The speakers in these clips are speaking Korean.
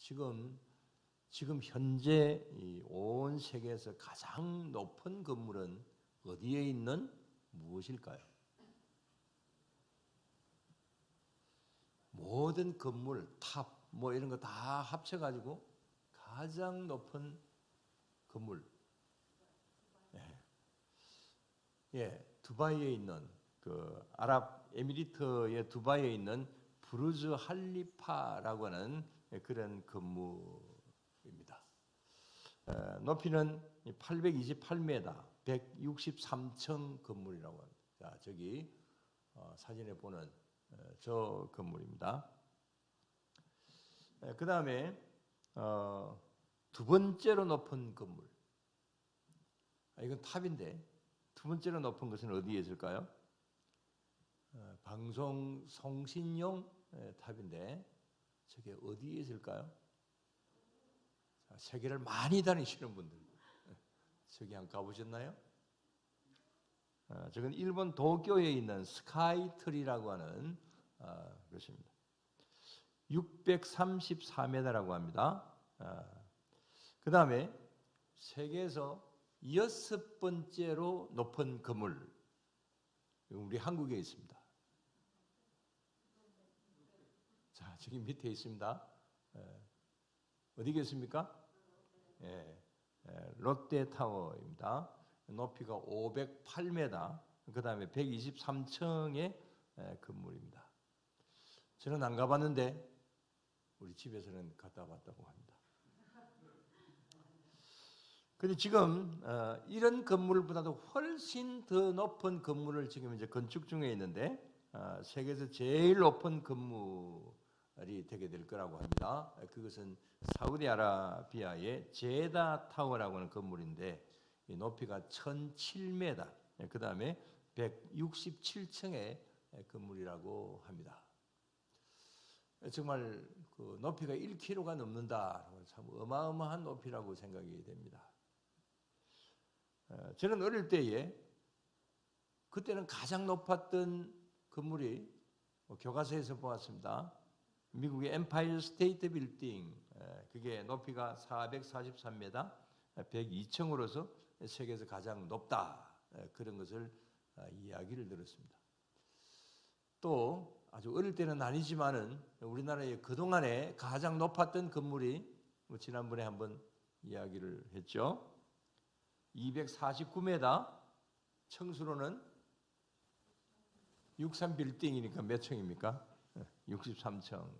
지금 지금 현재 이온 세계에서 가장 높은 건물은 어디에 있는 무엇일까요? 모든 건물, 탑, 뭐 이런 거 다 합쳐가지고 가장 높은 건물. 예. 예, 두바이에 있는 그 아랍 에미리트의 두바이에 있는 부르즈 할리파라고 하는 그런 건물입니다. 에, 높이는 828m, 163층 건물이라고 합니다. 자, 저기 어, 사진에 보는 어, 저 건물입니다. 그 다음에 어, 두 번째로 높은 건물. 아, 이건 탑인데 두 번째로 높은 것은 어디에 있을까요? 어, 방송 송신용 예, 탑인데 저게 어디에 있을까요? 자, 세계를 많이 다니시는 분들 예, 저기 한번 가보셨나요? 어, 저건 일본 도쿄에 있는 스카이트리라고 하는 어, 것입니다. 634m라고 합니다. 그 다음에 세계에서 여섯 번째로 높은 건물 우리 한국에 있습니다. 자, 저기 밑에 있습니다. 예. 어디 계십니까? 예, 예, 롯데타워입니다. 높이가 508m, 그 다음에 123층의 건물입니다. 저는 안 가봤는데 우리 집에서는 갔다 왔다고 합니다. 근데 지금 어, 이런 건물보다도 훨씬 더 높은 건물을 지금 이제 건축 중에 있는데 어, 세계에서 제일 높은 건물 이 되게 될 거라고 합니다. 그것은 사우디아라비아의 제다 타워라고 하는 건물인데 높이가 1,007m, 그 다음에 167층의 건물이라고 합니다. 정말 그 높이가 1km가 넘는다. 참 어마어마한 높이라고 생각이 됩니다. 어, 저는 어릴 때에 그때는 가장 높았던 건물이 뭐 교과서에서 보았습니다. 미국의 엠파이어 스테이트 빌딩 그게 높이가 443m, 102층으로서 세계에서 가장 높다 그런 것을 아, 이야기를 들었습니다. 또 아주 어릴 때는 아니지만은 우리나라의 그 동안에 가장 높았던 건물이 뭐 지난번에 한번 이야기를 했죠. 249m 청수로는 63빌딩이니까 몇 층입니까? 63층.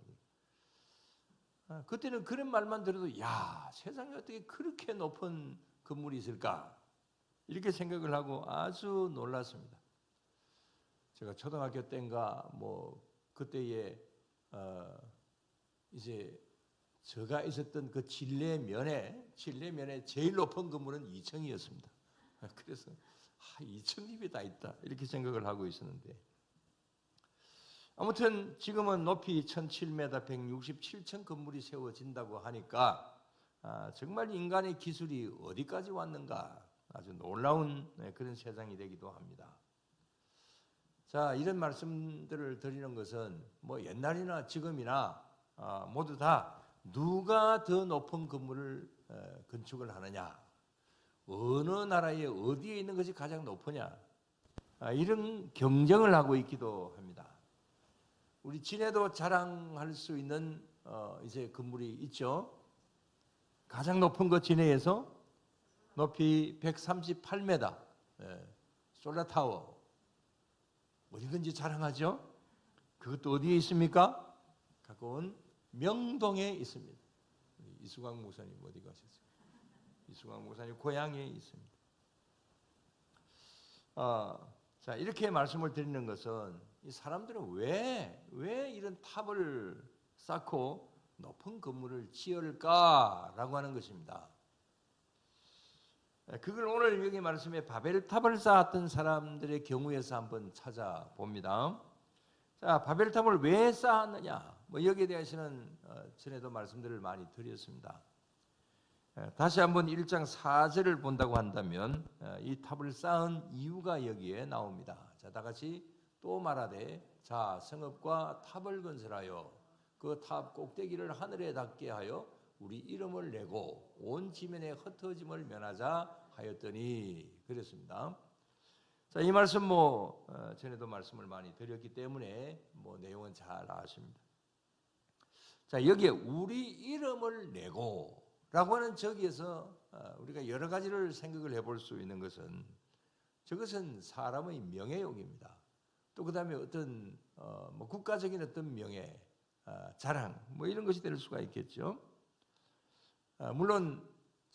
아, 그때는 그런 말만 들어도 야 세상에 어떻게 그렇게 높은 건물이 있을까 이렇게 생각을 하고 아주 놀랐습니다. 제가 초등학교 때인가 뭐 그때에 어 이제 제가 있었던 그 진례면에 진례면에 제일 높은 건물은 2층이었습니다. 그래서 아, 2층 집이 다 있다 이렇게 생각을 하고 있었는데 아무튼 지금은 높이 1,007m 167층 건물이 세워진다고 하니까 아, 정말 인간의 기술이 어디까지 왔는가 아주 놀라운 네, 그런 세상이 되기도 합니다. 자 이런 말씀들을 드리는 것은 뭐 옛날이나 지금이나 아, 모두 다 누가 더 높은 건물을 건축을 하느냐, 어느 나라에 어디에 있는 것이 가장 높으냐, 아, 이런 경쟁을 하고 있기도 합니다. 우리 진해도 자랑할 수 있는 어, 이제 건물이 있죠. 가장 높은 것 진해에서 높이 138m 예, 솔라타워 어디든지 자랑하죠. 그것도 어디에 있습니까? 가까운 명동에 있습니다. 이수광 목사님 어디 가셨어요? 이수광 목사님 고향에 있습니다. 어, 자 이렇게 말씀을 드리는 것은 이 사람들은 왜, 왜 이런 탑을 쌓고 높은 건물을 지을까라고 하는 것입니다. 그걸 오늘 여기 말씀에 바벨탑을 쌓았던 사람들의 경우에서 한번 찾아봅니다. 자, 바벨탑을 왜 쌓았느냐? 뭐 여기에 대해서는 어, 전에도 말씀들을 많이 드렸습니다. 다시 한번 1장 4절을 본다고 한다면 어, 이 탑을 쌓은 이유가 여기에 나옵니다. 자, 다 같이 또 말하되 자 성읍과 탑을 건설하여 그 탑 꼭대기를 하늘에 닿게 하여 우리 이름을 내고 온 지면에 흩어짐을 면하자 하였더니 그랬습니다. 자, 이 말씀 뭐 어, 전에도 말씀을 많이 드렸기 때문에 뭐 내용은 잘 아십니다. 자, 여기에 우리 이름을 내고라고 하는 저기에서 어, 우리가 여러 가지를 생각을 해볼 수 있는 것은 저것은 사람의 명예욕입니다. 또 그다음에 어떤 어, 뭐 국가적인 어떤 명예, 어, 자랑 뭐 이런 것이 될 수가 있겠죠. 어, 물론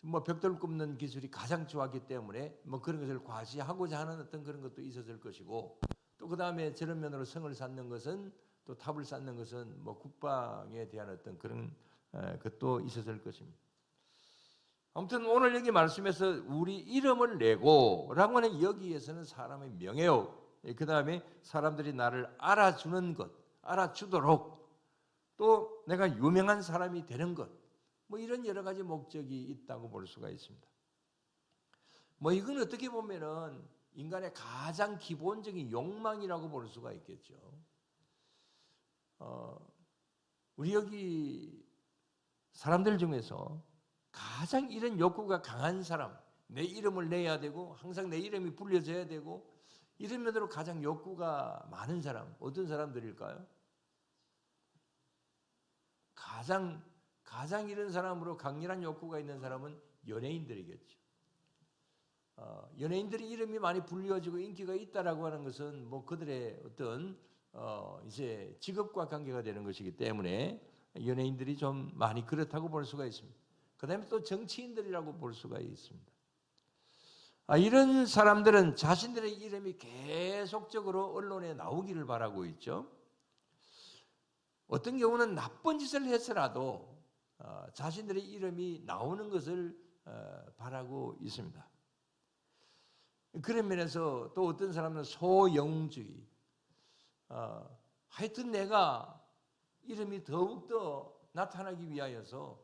뭐 벽돌 굽는 기술이 가장 좋았기 때문에 뭐 그런 것을 과시하고자 하는 어떤 그런 것도 있었을 것이고 또 그다음에 저런 면으로 성을 쌓는 것은 또 탑을 쌓는 것은 뭐 국방에 대한 어떤 그런 에, 것도 있었을 것입니다. 아무튼 오늘 여기 말씀에서 우리 이름을 내고라고 하는 여기에서는 사람의 명예요. 그 다음에 사람들이 나를 알아주는 것, 알아주도록 또 내가 유명한 사람이 되는 것, 뭐 이런 여러 가지 목적이 있다고 볼 수가 있습니다. 뭐 이건 어떻게 보면은 인간의 가장 기본적인 욕망이라고 볼 수가 있겠죠. 어, 우리 여기 사람들 중에서 가장 이런 욕구가 강한 사람, 내 이름을 내야 되고 항상 내 이름이 불려져야 되고 이런 면으로 가장 욕구가 많은 사람 어떤 사람들일까요? 가장 가장 이런 사람으로 강렬한 욕구가 있는 사람은 연예인들이겠죠. 어, 연예인들이 이름이 많이 불려지고 인기가 있다라고 하는 것은 뭐 그들의 어떤 어, 이제 직업과 관계가 되는 것이기 때문에 연예인들이 좀 많이 그렇다고 볼 수가 있습니다. 그다음에 또 정치인들이라고 볼 수가 있습니다. 아, 이런 사람들은 자신들의 이름이 계속적으로 언론에 나오기를 바라고 있죠. 어떤 경우는 나쁜 짓을 해서라도 어, 자신들의 이름이 나오는 것을 어, 바라고 있습니다. 그런 면에서 또 어떤 사람은 소영주의, 어, 하여튼 내가 이름이 더욱더 나타나기 위하여서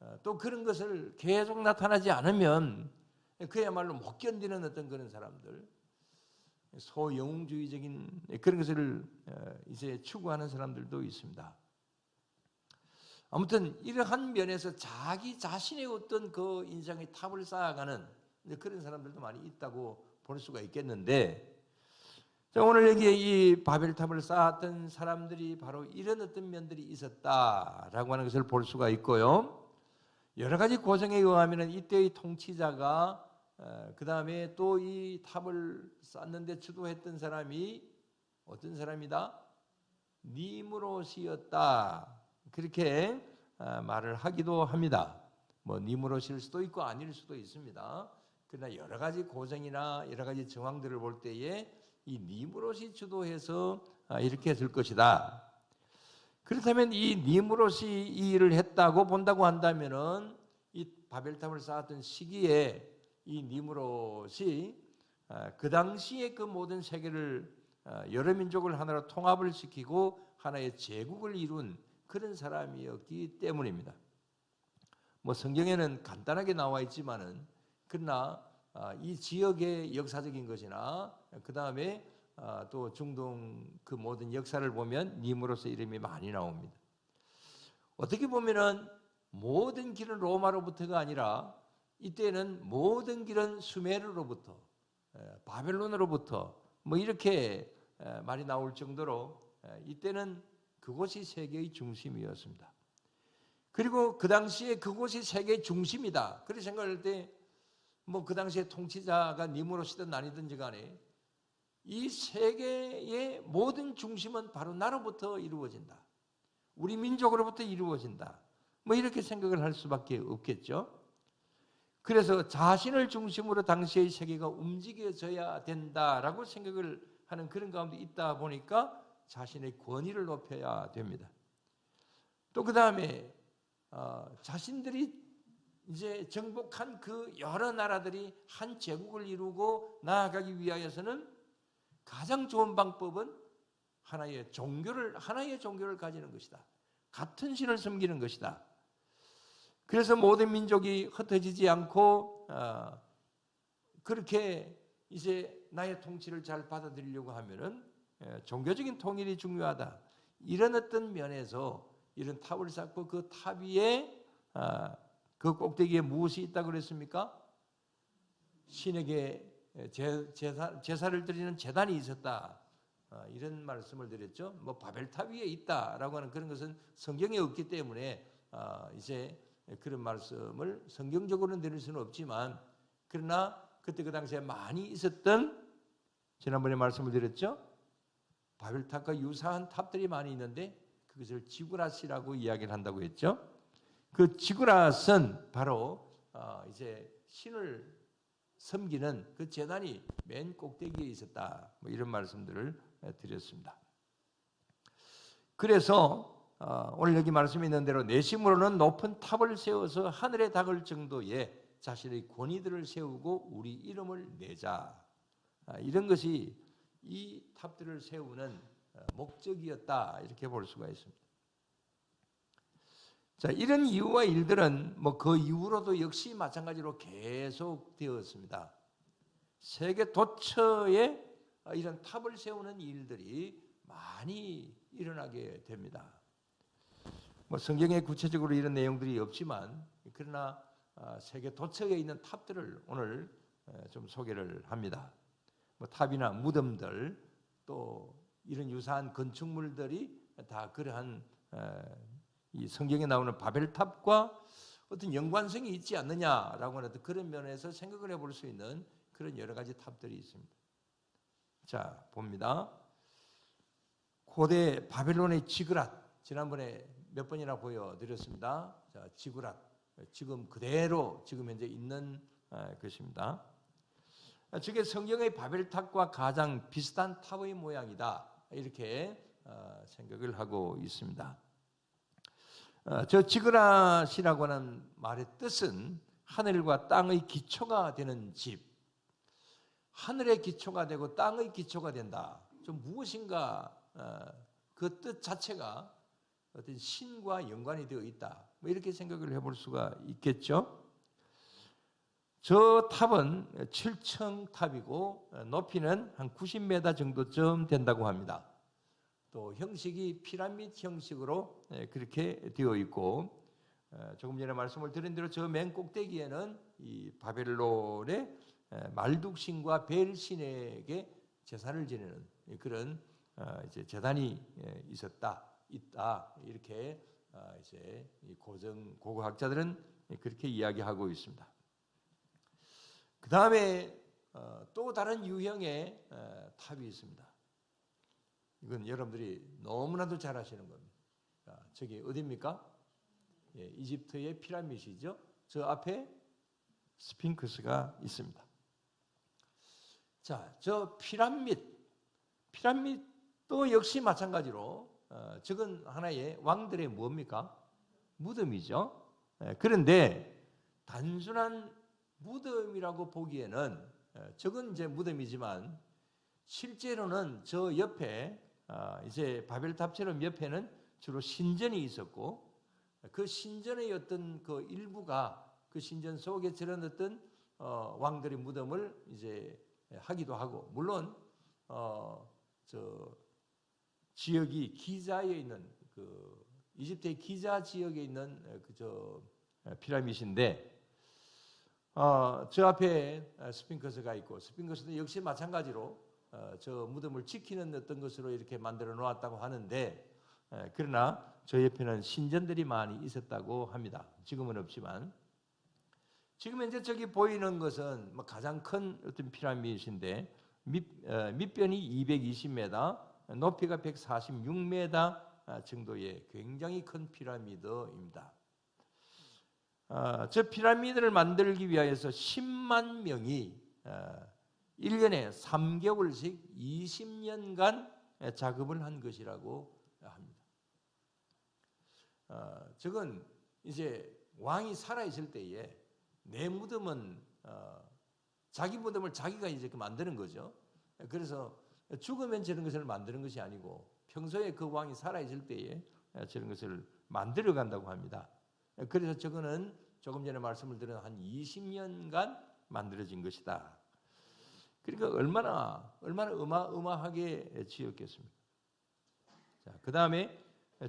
어, 또 그런 것을 계속 나타나지 않으면 그야말로 못 견디는 어떤 그런 사람들, 소영웅주의적인 그런 것을 어, 이제 추구하는 사람들도 있습니다. 아무튼 이러한 면에서 자기 자신의 어떤 그 인생의 탑을 쌓아가는 그런 사람들도 많이 있다고 볼 수가 있겠는데 자, 오늘 여기에 이 바벨탑을 쌓았던 사람들이 바로 이런 어떤 면들이 있었다라고 하는 것을 볼 수가 있고요. 여러 가지 고정에 의하면 이때의 통치자가 그 다음에 또 이 탑을 쌓는데 주도했던 사람이 어떤 사람이다? 니무롯이었다. 그렇게 아, 말을 하기도 합니다. 뭐 니무롯일 수도 있고 아닐 수도 있습니다. 그러나 여러 가지 고정이나 여러 가지 정황들을 볼 때에 이 니무롯이 주도해서 아, 이렇게 될 것이다. 그렇다면 이 니무롯이 이 일을 했다고 본다고 한다면은 이 바벨탑을 쌓았던 시기에 이 니무롯이 아, 그 당시에 그 모든 세계를 여러 민족을 하나로 통합을 시키고 하나의 제국을 이룬 그런 사람이었기 때문입니다. 뭐 성경에는 간단하게 나와 있지만은 그러나 아, 이 지역의 역사적인 것이나 그 다음에 아, 또 중동 그 모든 역사를 보면 님으로서 이름이 많이 나옵니다. 어떻게 보면은 모든 길은 로마로부터가 아니라 이때는 모든 길은 수메르로부터 바벨론으로부터 뭐 이렇게 말이 나올 정도로 이때는 그곳이 세계의 중심이었습니다. 그리고 그 당시에 그곳이 세계의 중심이다. 그렇게 생각할 때 뭐 그 당시에 통치자가 니무로시든 아니든지 간에 이 세계의 모든 중심은 바로 나로부터 이루어진다. 우리 민족으로부터 이루어진다. 뭐 이렇게 생각을 할 수밖에 없겠죠. 그래서 자신을 중심으로 당시의 세계가 움직여져야 된다라고 생각을 하는 그런 가운데 있다 보니까 자신의 권위를 높여야 됩니다. 또 그 다음에 어, 자신들이 이제 정복한 그 여러 나라들이 한 제국을 이루고 나아가기 위하여서는 가장 좋은 방법은 하나의 종교를 하나의 종교를 가지는 것이다. 같은 신을 섬기는 것이다. 그래서 모든 민족이 흩어지지 않고 어, 그렇게 이제 나의 통치를 잘 받아들이려고 하면은 예, 종교적인 통일이 중요하다. 이런 어떤 면에서 이런 탑을 쌓고 그 탑 위에 아, 그 꼭대기에 무엇이 있다고 그랬습니까? 신에게 제, 제사, 제사를 드리는 제단이 있었다. 아, 이런 말씀을 드렸죠. 뭐 바벨탑 위에 있다라고 하는 그런 것은 성경에 없기 때문에 아, 이제 그런 말씀을 성경적으로는 드릴 수는 없지만 그러나 그때 그 당시에 많이 있었던 지난번에 말씀을 드렸죠. 바벨탑과 유사한 탑들이 많이 있는데 그것을 지구라시라고 이야기를 한다고 했죠. 그 지구라스는 바로 어, 이제 신을 섬기는 그 재단이 맨 꼭대기에 있었다. 뭐 이런 말씀들을 드렸습니다. 그래서 어, 오늘 여기 말씀이 있는 대로 내심으로는 높은 탑을 세워서 하늘에 닿을 정도의 자신의 권위들을 세우고 우리 이름을 내자. 아, 이런 것이 이 탑들을 세우는 어, 목적이었다 이렇게 볼 수가 있습니다. 자 이런 이유와 일들은 뭐 그 이후로도 역시 마찬가지로 계속 되었습니다. 세계 도처에 이런 탑을 세우는 일들이 많이 일어나게 됩니다. 뭐 성경에 구체적으로 이런 내용들이 없지만 그러나 아, 세계 도처에 있는 탑들을 오늘 좀 소개를 합니다. 뭐 탑이나 무덤들 또 이런 유사한 건축물들이 다 그러한 이 성경에 나오는 바벨탑과 어떤 연관성이 있지 않느냐라고 하는 그런 면에서 생각을 해볼 수 있는 그런 여러 가지 탑들이 있습니다. 자 봅니다. 고대 바벨론의 지그랏 지난번에 몇 번이나 보여드렸습니다. 자 지그랏 지금 그대로 지금 현재 있는 것입니다. 저게 성경의 바벨탑과 가장 비슷한 탑의 모양이다 이렇게 어, 생각을 하고 있습니다. 어, 저 지그라시라고 하는 말의 뜻은 하늘과 땅의 기초가 되는 집. 하늘의 기초가 되고 땅의 기초가 된다. 좀 무엇인가 어, 그뜻 자체가 어떤 신과 연관이 되어 있다. 뭐 이렇게 생각을 해볼 수가 있겠죠. 저 탑은 7층 탑이고 높이는 한 90m 정도쯤 된다고 합니다. 또 형식이 피라미드 형식으로 예, 그렇게 되어 있고 어, 조금 전에 말씀을 드린 대로 저 맨 꼭대기에는 이 바벨론의 말둑신과 벨신에게 제사를 지내는 그런 어, 이제 재단이 예, 있었다 있다 이렇게 어, 이제 고정 고고학자들은 그렇게 이야기하고 있습니다. 그 다음에 또 다른 유형의 탑이 있습니다. 이건 여러분들이 너무나도 잘 아시는 겁니다. 자, 저기 어디입니까? 예, 이집트의 피라미드죠. 저 앞에 스핑크스가 있습니다. 자, 저 피라미드, 피라미드도 역시 마찬가지로 어, 저건 하나의 왕들의 뭡니까? 무덤이죠. 예, 그런데 단순한 무덤이라고 보기에는 예, 저건 이제 무덤이지만 실제로는 저 옆에 아, 이제 바벨 탑처럼 옆에는 주로 신전이 있었고 그 신전의 어떤 그 일부가 그 신전 속에 어떤 어, 왕들의 무덤을 이제 하기도 하고 물론 어, 저 지역이 기자에 있는 그 이집트의 기자 지역에 있는 그저 피라미드인데 어, 저 앞에 스핑크스가 있고 스핑크스도 역시 마찬가지로 어, 저 무덤을 지키는 어떤 것으로 이렇게 만들어 놓았다고 하는데 그러나 저 옆에는 신전들이 많이 있었다고 합니다. 지금은 없지만 지금 현재 저기 보이는 것은 뭐 가장 큰 어떤 피라미드인데 밑, 어, 밑변이 220m, 높이가 146m 아, 정도의 굉장히 큰 피라미드입니다. 어, 저 피라미드를 만들기 위하여서 10만 명이 1년에 3개월씩 20년간 작업을 한 것이라고 합니다. 어, 저건 이제 왕이 살아있을 때에 내 무덤은 어, 자기 무덤을 자기가 이제 만드는 거죠. 그래서 죽으면 저런 것을 만드는 것이 아니고 평소에 그 왕이 살아있을 때에 저런 것을 만들어 간다고 합니다. 그래서 저거는 조금 전에 말씀을 드린 한 20년간 만들어진 것이다. 그러니까 얼마나 얼마나 어마어마하게 지었겠습니까? 자, 그 다음에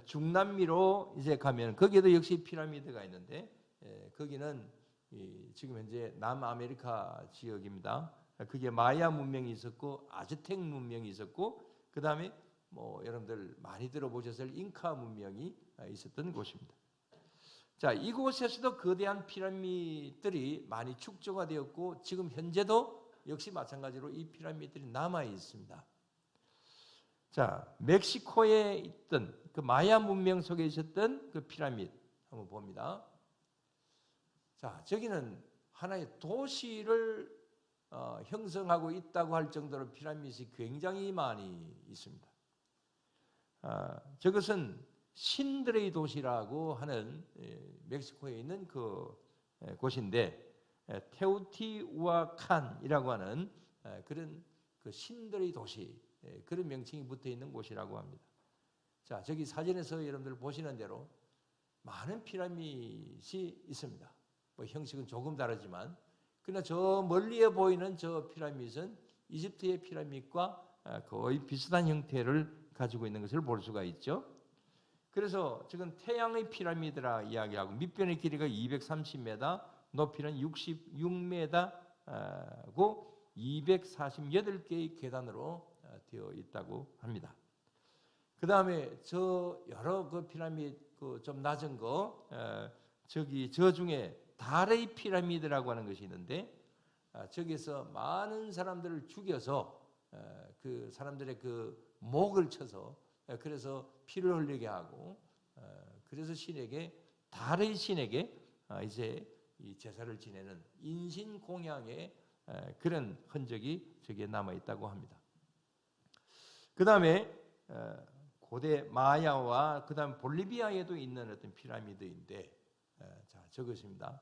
중남미로 이제 가면 거기에도 역시 피라미드가 있는데 예, 거기는 이 지금 현재 남아메리카 지역입니다. 그게 마야 문명이 있었고 아즈텍 문명이 있었고 그 다음에 뭐 여러분들 많이 들어보셨을 잉카 문명이 있었던 곳입니다. 자 이곳에서도 거대한 피라미드들이 많이 축조가 되었고 지금 현재도 역시 마찬가지로 이 피라미드들이 남아 있습니다. 자 멕시코에 있던 그 마야 문명 속에 있었던 그 피라미드 한번 봅니다. 자 저기는 하나의 도시를 어, 형성하고 있다고 할 정도로 피라미드이 굉장히 많이 있습니다. 아, 저것은 신들의 도시라고 하는 예, 멕시코에 있는 그 예, 곳인데 예, 테오티우아칸이라고 하는 예, 그런 그 신들의 도시 예, 그런 명칭이 붙어 있는 곳이라고 합니다. 자 저기 사진에서 여러분들 보시는 대로 많은 피라미드이 있습니다. 뭐 형식은 조금 다르지만 그러나 저 멀리에 보이는 저 피라미드는 이집트의 피라미드과 아, 거의 비슷한 형태를 가지고 있는 것을 볼 수가 있죠. 그래서 지금 태양의 피라미드라 이야기하고 밑변의 길이가 230m, 높이는 66m고 248개의 계단으로 아, 되어 있다고 합니다. 그 다음에 저 여러 그 피라미드 그 좀 낮은 거 저기 저 중에 달의 피라미드라고 하는 것이 있는데 아, 저기서 많은 사람들을 죽여서 그 사람들의 그 목을 쳐서 그래서 피를 흘리게 하고 그래서 신에게 달의 신에게 아, 이제 이 제사를 지내는 인신 공양의 그런 흔적이 저기에 남아 있다고 합니다. 그 다음에 고대 마야와 그 다음 볼리비아에도 있는 어떤 피라미드인데 자 저것입니다.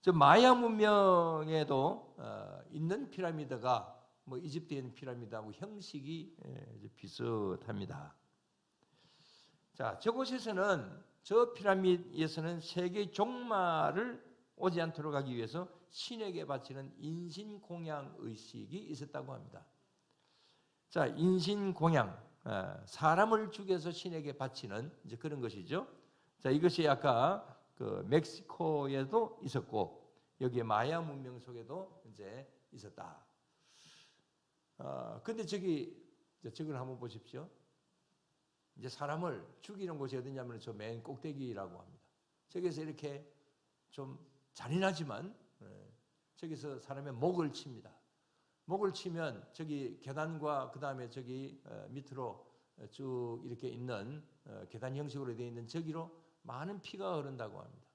저 마야 문명에도 어, 있는 피라미드가 뭐 이집트에 있는 피라미드하고 형식이 예, 비슷합니다. 자, 저곳에서는 저 피라미드에서는 세계 종말을 오지 않도록 하기 위해서 신에게 바치는 인신 공양 의식이 있었다고 합니다. 자, 인신 공양 어, 사람을 죽여서 신에게 바치는 이제 그런 것이죠. 자, 이것이 아까 그 멕시코에도 있었고 여기에 마야 문명 속에도 이제 있었다. 어, 근데 저기 저걸 한번 보십시오. 이제 사람을 죽이는 곳이 어디냐면 저 맨 꼭대기라고 합니다. 저기서 이렇게 좀 잔인하지만 예, 저기서 사람의 목을 칩니다. 목을 치면 저기 계단과 그 다음에 저기 어, 밑으로 쭉 이렇게 있는 어, 계단 형식으로 되어 있는 저기로 많은 피가 흐른다고 합니다.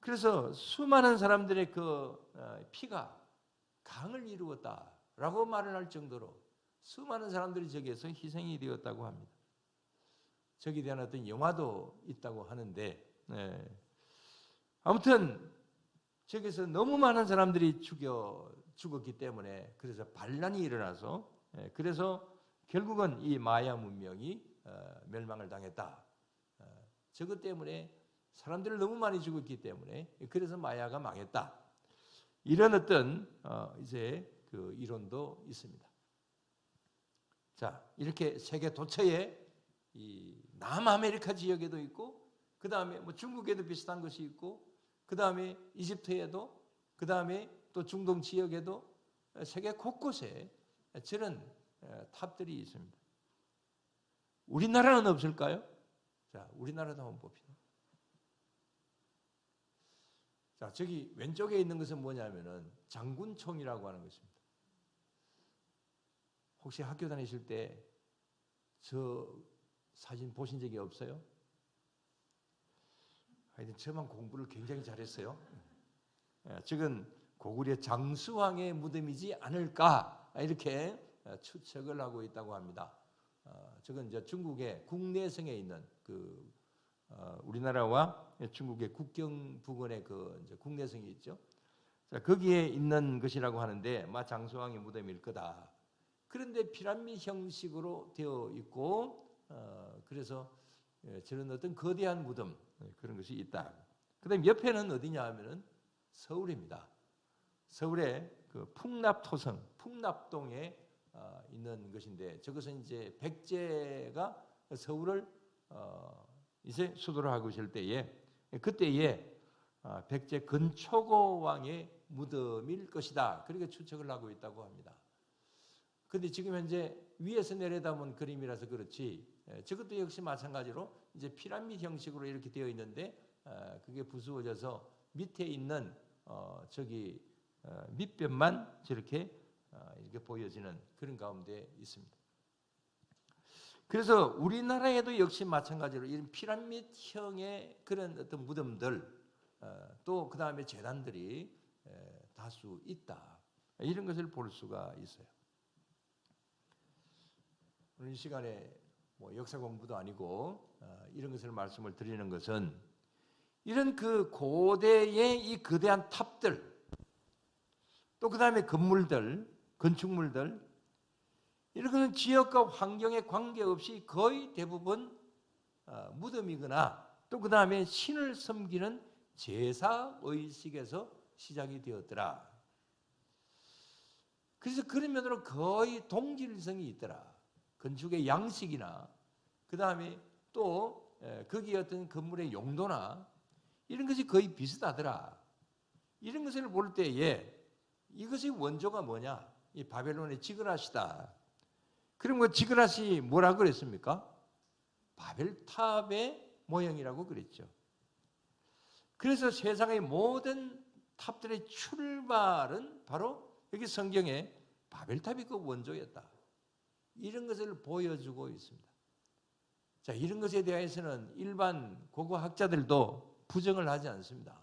그래서 수많은 사람들의 그 어, 피가 강을 이루었다라고 말을 할 정도로 수많은 사람들이 저기에서 희생이 되었다고 합니다. 저기에 대한 어떤 영화도 있다고 하는데 네. 아무튼 저기서 너무 많은 사람들이 죽여 죽었기 때문에 그래서 반란이 일어나서 네. 그래서 결국은 이 마야 문명이 어, 멸망을 당했다. 어, 저것 때문에 사람들을 너무 많이 죽었기 때문에 그래서 마야가 망했다. 이런 어떤 어, 이제 그 이론도 있습니다. 자 이렇게 세계 도처에 이 남아메리카 지역에도 있고 그 다음에 뭐 중국에도 비슷한 것이 있고 그 다음에 이집트에도 그 다음에 또 중동 지역에도 세계 곳곳에 저런 탑들이 있습니다. 우리나라는 없을까요? 자, 우리나라도 한번 봅시다. 자, 저기 왼쪽에 있는 것은 뭐냐면은 장군총이라고 하는 것입니다. 혹시 학교 다니실 때 저 사진 보신 적이 없어요? 하여튼 저만 공부를 굉장히 잘했어요. 예, 지금 고구려 장수왕의 무덤이지 않을까 이렇게 추측을 하고 있다고 합니다. 어, 저건 이제 중국의 국내성에 있는 그 어, 우리나라와 중국의 국경 부근에 그 국내성이 있죠. 자, 거기에 있는 것이라고 하는데 마 장수왕의 무덤일 거다. 그런데 피라미드 형식으로 되어 있고 어, 그래서 예, 저런 어떤 거대한 무덤 예, 그런 것이 있다. 그다음 옆에는 어디냐 하면은 서울입니다. 서울의 그 풍납토성, 풍납동에 어, 있는 것인데 저것은 이제 백제가 서울을 어, 이제 수도를 하고 있을 때에 그때에 아, 백제 근초고 왕의 무덤일 것이다. 그렇게 추측을 하고 있다고 합니다. 근데 지금 현재 위에서 내려다본 그림이라서 그렇지 예, 저것도 역시 마찬가지로 이제 피라미드 형식으로 이렇게 되어 있는데 어, 그게 부수어져서 밑에 있는 어, 저기 어, 밑변만 저렇게 어, 이렇게 보여지는 그런 가운데 있습니다. 그래서 우리나라에도 역시 마찬가지로 이런 피라미드형의 그런 어떤 무덤들 어, 또그 다음에 재단들이 에, 다수 있다 이런 것을 볼 수가 있어요. 오늘 이 시간에 뭐 역사 공부도 아니고 어, 이런 것을 말씀을 드리는 것은 이런 그 고대의 이 거대한 탑들 또 그 다음에 건물들 건축물들 것은 지역과 환경에 관계없이 거의 대부분 어, 무덤이거나 또 그 다음에 신을 섬기는 제사 의식에서 시작이 되었더라. 그래서 그런 면으로 거의 동질성이 있더라. 건축의 양식이나 그 다음에 또 에, 거기 어떤 건물의 용도나 이런 것이 거의 비슷하더라. 이런 것을 볼 때에 이것의 원조가 뭐냐? 이 바벨론의 지그라시다. 그럼 그 지그라시 뭐라 그랬습니까? 바벨탑의 모형이라고 그랬죠. 그래서 세상의 모든 탑들의 출발은 바로 여기 성경에 바벨탑이 그 원조였다. 이런 것을 보여주고 있습니다. 자, 이런 것에 대해서는 일반 고고학자들도 부정을 하지 않습니다.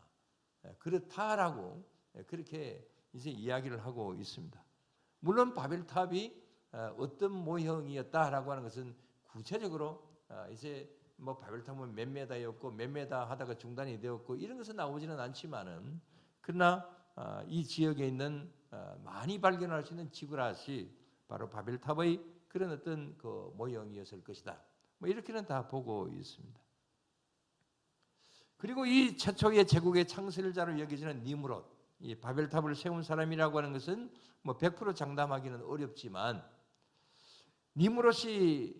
예, 그렇다라고 예, 그렇게 이제 이야기를 하고 있습니다. 물론 바벨탑이 어, 어떤 모형이었다라고 하는 것은 구체적으로 어, 이제 뭐 바벨탑은 몇 메다였고 몇 메다 하다가 중단이 되었고 이런 것은 나오지는 않지만은 그러나 어, 이 지역에 있는 많이 발견할 수 있는 지구라시 바로 바벨탑의 그런 어떤 그 모형이었을 것이다. 뭐 이렇게는 다 보고 있습니다. 그리고 이 최초의 제국의 창설자로 여겨지는 니무롯, 이 바벨탑을 세운 사람이라고 하는 것은 뭐 100% 장담하기는 어렵지만 니무롯이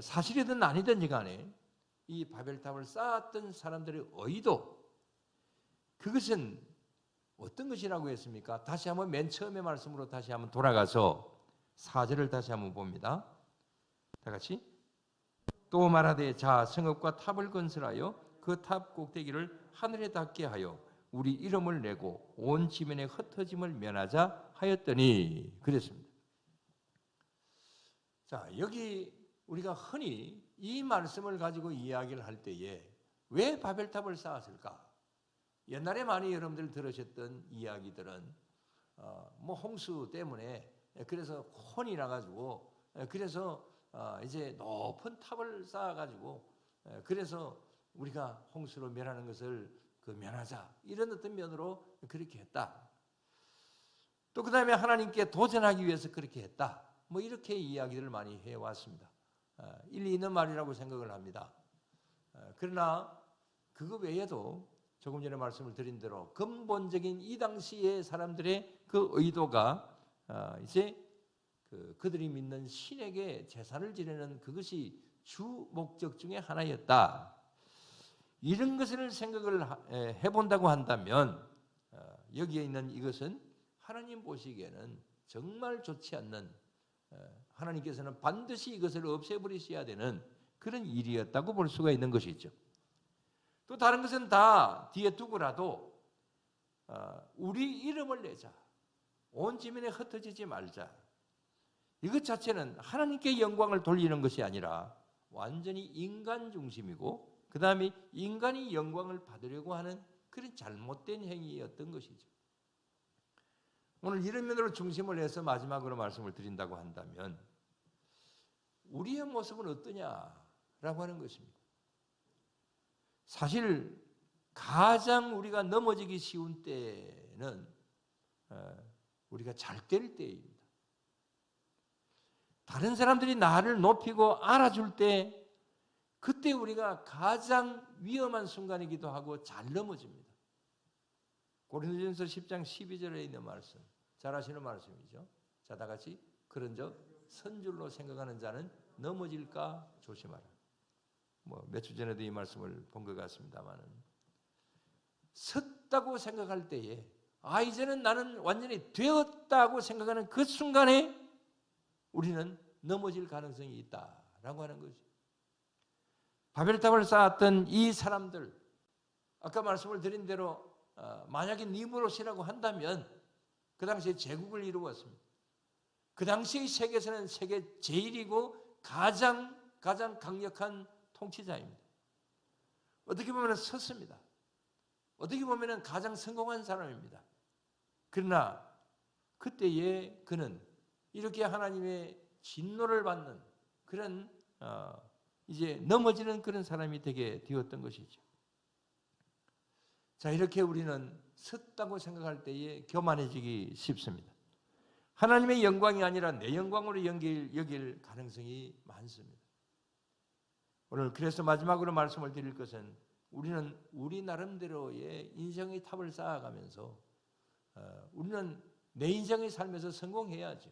사실이든 아니든지 간에 이 바벨탑을 쌓았던 사람들의 의도 그것은 어떤 것이라고 했습니까? 다시 한번 맨 처음의 말씀으로 다시 한번 돌아가서 사절을 다시 한번 봅니다. 다 같이 또 말하되 자 성읍과 탑을 건설하여 그 탑 꼭대기를 하늘에 닿게 하여 우리 이름을 내고 온 지면에 흩어짐을 면하자 하였더니 그랬습니다. 자 여기 우리가 흔히 이 말씀을 가지고 이야기를 할 때에 왜 바벨탑을 쌓았을까? 옛날에 많이 여러분들 들으셨던 이야기들은 어, 뭐 홍수 때문에 그래서 혼이 나가지고 그래서 어, 이제 높은 탑을 쌓아가지고 그래서 우리가 홍수로 멸하는 것을 그 면하자 이런 어떤 면으로 그렇게 했다. 또 그 다음에 하나님께 도전하기 위해서 그렇게 했다. 뭐 이렇게 이야기를 많이 해왔습니다. 어, 일리 있는 말이라고 생각을 합니다. 어, 그러나 그거 외에도 조금 전에 말씀을 드린 대로 근본적인 이 당시의 사람들의 그 의도가 어, 이제 그 그들이 믿는 신에게 제사를 지내는 그것이 주 목적 중에 하나였다. 이런 것을 생각을 해본다고 한다면 여기에 있는 이것은 하나님 보시기에는 정말 좋지 않는 하나님께서는 반드시 이것을 없애버리셔야 되는 그런 일이었다고 볼 수가 있는 것이죠. 또 다른 것은 다 뒤에 두고라도 어, 우리 이름을 내자. 온 지면에 흩어지지 말자. 이것 자체는 하나님께 영광을 돌리는 것이 아니라 완전히 인간 중심이고 그 다음에 인간이 영광을 받으려고 하는 그런 잘못된 행위였던 것이죠. 오늘 이런 면으로 중심을 해서 마지막으로 말씀을 드린다고 한다면 우리의 모습은 어떠냐라고 하는 것입니다. 사실 가장 우리가 넘어지기 쉬운 때는 어, 우리가 잘 될 때입니다. 다른 사람들이 나를 높이고 알아줄 때 그때 우리가 가장 위험한 순간이기도 하고 잘 넘어집니다. 고린도전서 10장 12절에 있는 말씀. 잘 아시는 말씀이죠. 자, 다 같이. 그런즉, 선줄로 생각하는 자는 넘어질까 조심하라. 뭐 몇 주 전에도 이 말씀을 본 것 같습니다만은 섰다고 생각할 때에 아 이제는 나는 완전히 되었다고 생각하는 그 순간에 우리는 넘어질 가능성이 있다라고 하는 거죠. 바벨탑을 쌓았던 이 사람들 아까 말씀을 드린 대로 어, 만약에 니무롯이라고 한다면 그 당시에 제국을 이루었습니다. 그 당시의 세계에서는 세계 제일이고 가장 가장 강력한 통치자입니다. 어떻게 보면 섰습니다. 어떻게 보면 가장 성공한 사람입니다. 그러나 그때에 그는 이렇게 하나님의 진노를 받는 그런 어, 이제 넘어지는 그런 사람이 되게 되었던 것이죠. 자 이렇게 우리는 섰다고 생각할 때에 교만해지기 쉽습니다. 하나님의 영광이 아니라 내 영광으로 여길, 여길 가능성이 많습니다. 오늘 그래서 마지막으로 말씀을 드릴 것은 우리는 우리 나름대로의 인생의 탑을 쌓아가면서 어, 우리는 내 인생의 삶에서 성공해야죠.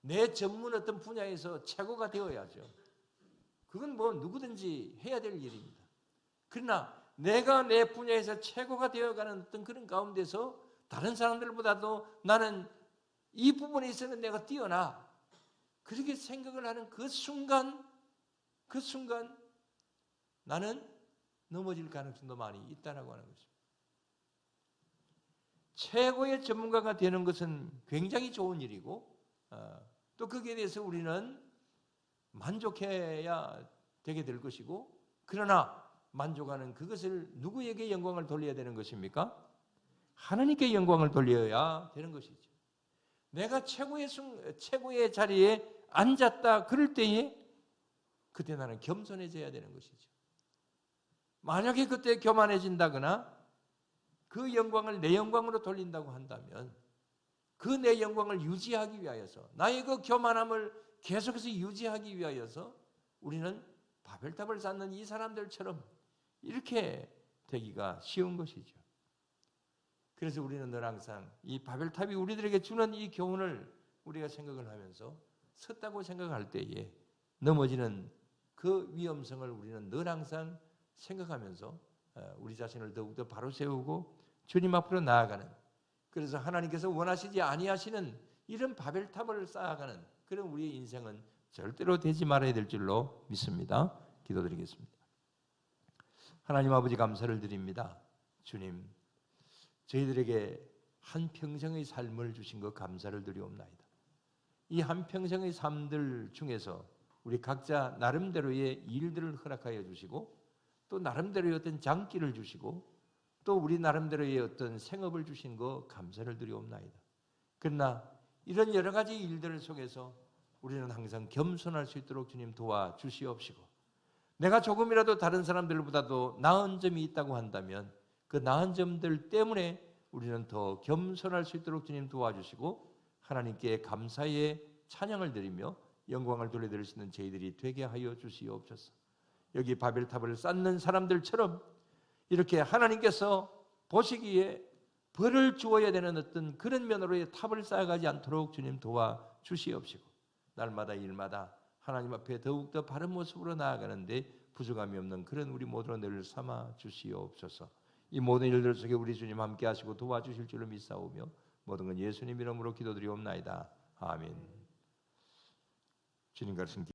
내 전문 어떤 분야에서 최고가 되어야죠. 그건 뭐 누구든지 해야 될 일입니다. 그러나 내가 내 분야에서 최고가 되어가는 어떤 그런 가운데서 다른 사람들보다도 나는 이 부분에 있어서는 내가 뛰어나 그렇게 생각을 하는 그 순간 그 순간 나는 넘어질 가능성도 많이 있다라고 하는 것입니다. 최고의 전문가가 되는 것은 굉장히 좋은 일이고 어, 또 거기에 대해서 우리는 만족해야 되게 될 것이고 그러나 만족하는 그것을 누구에게 영광을 돌려야 되는 것입니까? 하나님께 영광을 돌려야 되는 것이죠. 내가 최고의 순, 최고의 자리에 앉았다 그럴 때에 그때 나는 겸손해져야 되는 것이죠. 만약에 그때 교만해진다거나 그 영광을 내 영광으로 돌린다고 한다면 그 내 영광을 유지하기 위하여서 나의 그 교만함을 계속해서 유지하기 위하여서 우리는 바벨탑을 쌓는 이 사람들처럼 이렇게 되기가 쉬운 것이죠. 그래서 우리는 늘 항상 이 바벨탑이 우리들에게 주는 이 교훈을 우리가 생각을 하면서 섰다고 생각할 때에 넘어지는 그 위험성을 우리는 늘 항상 생각하면서 어, 우리 자신을 더욱더 바로 세우고 주님 앞으로 나아가는 그래서 하나님께서 원하시지 아니하시는 이런 바벨탑을 쌓아가는 그런 우리의 인생은 절대로 되지 말아야 될 줄로 믿습니다. 기도드리겠습니다. 하나님 아버지 감사를 드립니다. 주님, 저희들에게 한 평생의 삶을 주신 것 감사를 드리옵나이다. 이 한 평생의 삶들 중에서 우리 각자 나름대로의 일들을 허락하여 주시고 또 나름대로의 어떤 장기를 주시고 또 우리 나름대로의 어떤 생업을 주신 거 감사를 드리옵나이다. 그러나 이런 여러 가지 일들 속에서 우리는 항상 겸손할 수 있도록 주님 도와 주시옵시고 내가 조금이라도 다른 사람들보다도 나은 점이 있다고 한다면 그 나은 점들 때문에 우리는 더 겸손할 수 있도록 주님 도와주시고 하나님께 감사의 찬양을 드리며 영광을 돌려드릴 수 있는 저희들이 되게 하여 주시옵소서. 여기 바벨탑을 쌓는 사람들처럼 이렇게 하나님께서 보시기에 벌을 주어야 되는 어떤 그런 면으로의 탑을 쌓아가지 않도록 주님 도와 주시옵시고 날마다 일마다 하나님 앞에 더욱더 바른 모습으로 나아가는데 부족함이 없는 그런 우리 모두를 늘 삼아 주시옵소서. 이 모든 일들 속에 우리 주님 함께 하시고 도와주실 줄로 믿사오며 모든 건 예수님 이름으로 기도드리옵나이다. 아멘. 주님 같은